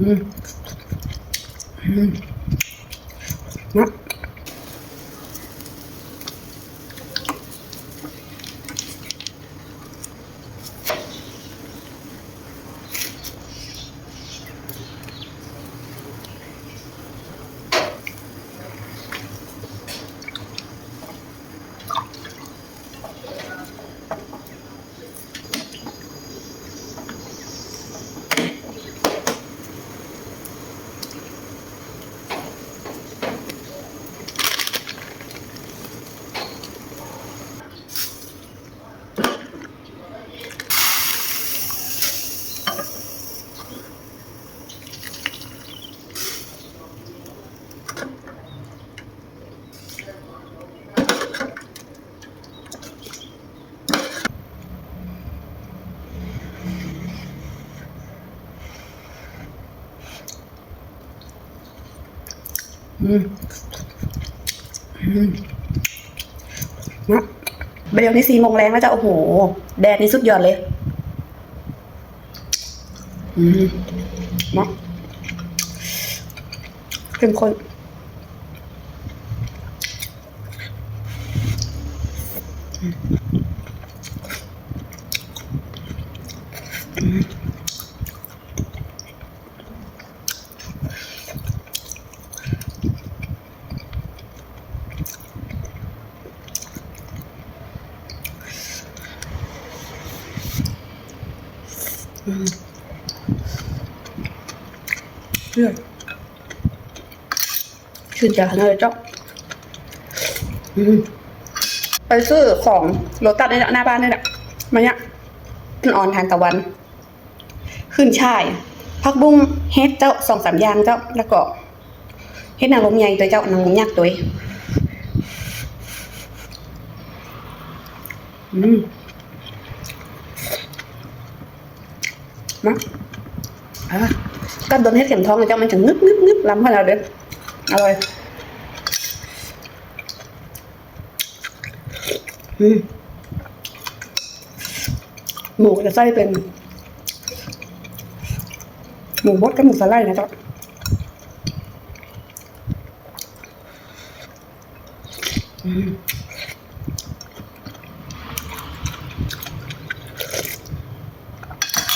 อืมอืมน นะเดี๋ยวนี้สี่โมงแรงแล้วจะโอ้โห แดดนี่สุดยอดเลยอืมนะเข้มข้นอชื่ นใจขนาดเลยเจ้าอืมไปซื้อของโรตัสในหน้าบ้านนี่แหละมาเนี่ยขึ้นออนทานตะวัน ขึ้นช่ายผักบุ้งเฮ็ดเจ้าสองสามอย่างเจ้าแล้วก็เฮ็ดนางลมใหญ่ตัวเจ้านางลมยักษ์ตัวองอืม มาอะก็โดนเฮ็ดเข็มทองเจ้ามันจะงึบงึบงึบล้ำขนาเด้ออร่อยหมูจะไส้เป็น หมูบดกับหมูสไลด์นะจ้าอืม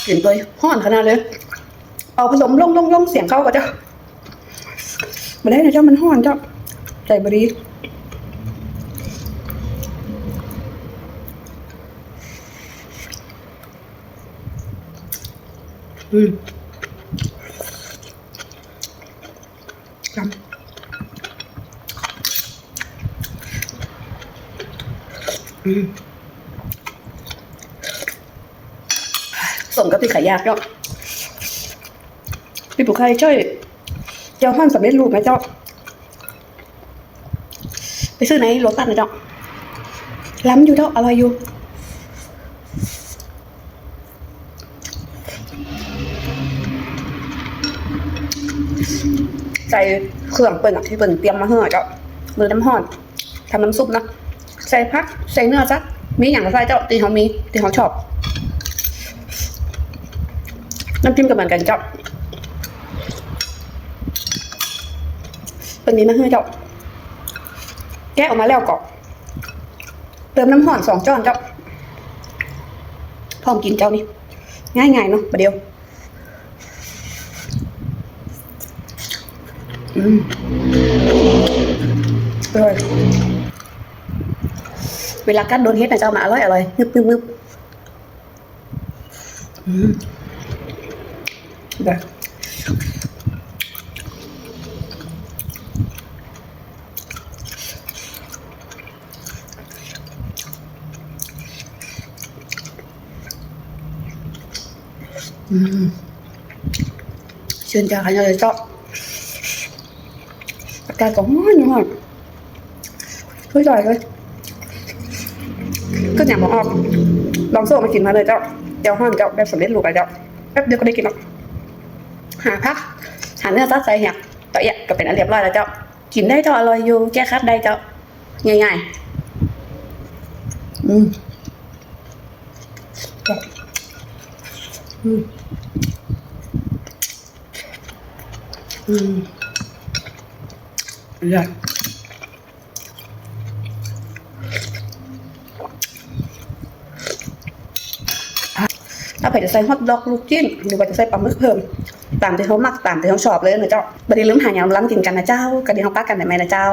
กลิ่นเลยห้อนขนาดเลยเอาผสมลงลงลงเสียงเข้ากับเจ้ามาได้นะเจ้ามันห้อนเจ้าใจบดีอืมจำอืม สมกับที่ขายยากเนาะพี่ปุ๋ยใครช่วยเจ้าห้อนสำเร็จรูปไหมเจ้า ไปซื้อไหนโรตัสนะเจ้าล้ำอยู่เจ้าอร่อยอยู่ใส่เครื่องเปิ่นอะที่เปิ่นเตรียมมาเฮือเจ้ามือน้ำห่อนทำน้ำซุปนะใส่พักใส่เนื้อซักมีอย่างไรเจ้าตีเขามีตีเขาชอบ น้ำจิ้มก็เหมือนกันเจ้าเป็นนี้มาให้เจ้า แกะออกมาแล้วก็เติมน้ำห่อนสองจ้อนเจ้า พร้อมกินเจ้านี่ง่ายๆเนาะประเดี๋ยวอืมอร่อยเวลากัดโดนเฮ็ดนะเจ้ามาอร่อยอร่อยนึบนึบนึบอืมเดี๋ยวอืมชื่นใจขนาดเลยเจ้าอากาศก็ร้อนร้อนช่วยจ่อยเลยก็อย่างบอกออกลองโซ่มากินมาเลยเจ้าเจ้าห้อนเจ้าแบบสำเร็จรูปไปเจ้าแป๊บเดียวก็ได้กินแล้ว หาพักหาเนื้อซัดใส่เนี่ยต่อเอียก็เป็นอันเรียบร้อยแล้วเจ้ากินได้เจ้าอร่อยอยู่แก้คัดได้เจ้าง่ายๆอืมอืมอืมอยากถ้าเผื่อจะใส่ฮอทดอกลูกจิ้นหรือว่าจะใส่ปลาหมึกเพิ่ม ตามที่เขามักตามที่เขาชอบเลยนะเจ้าบัดนี้ลืมหาอย่างล้ำกินกันนะเจ้ากันดีเขาป้ากันได้ไหมนะเจ้า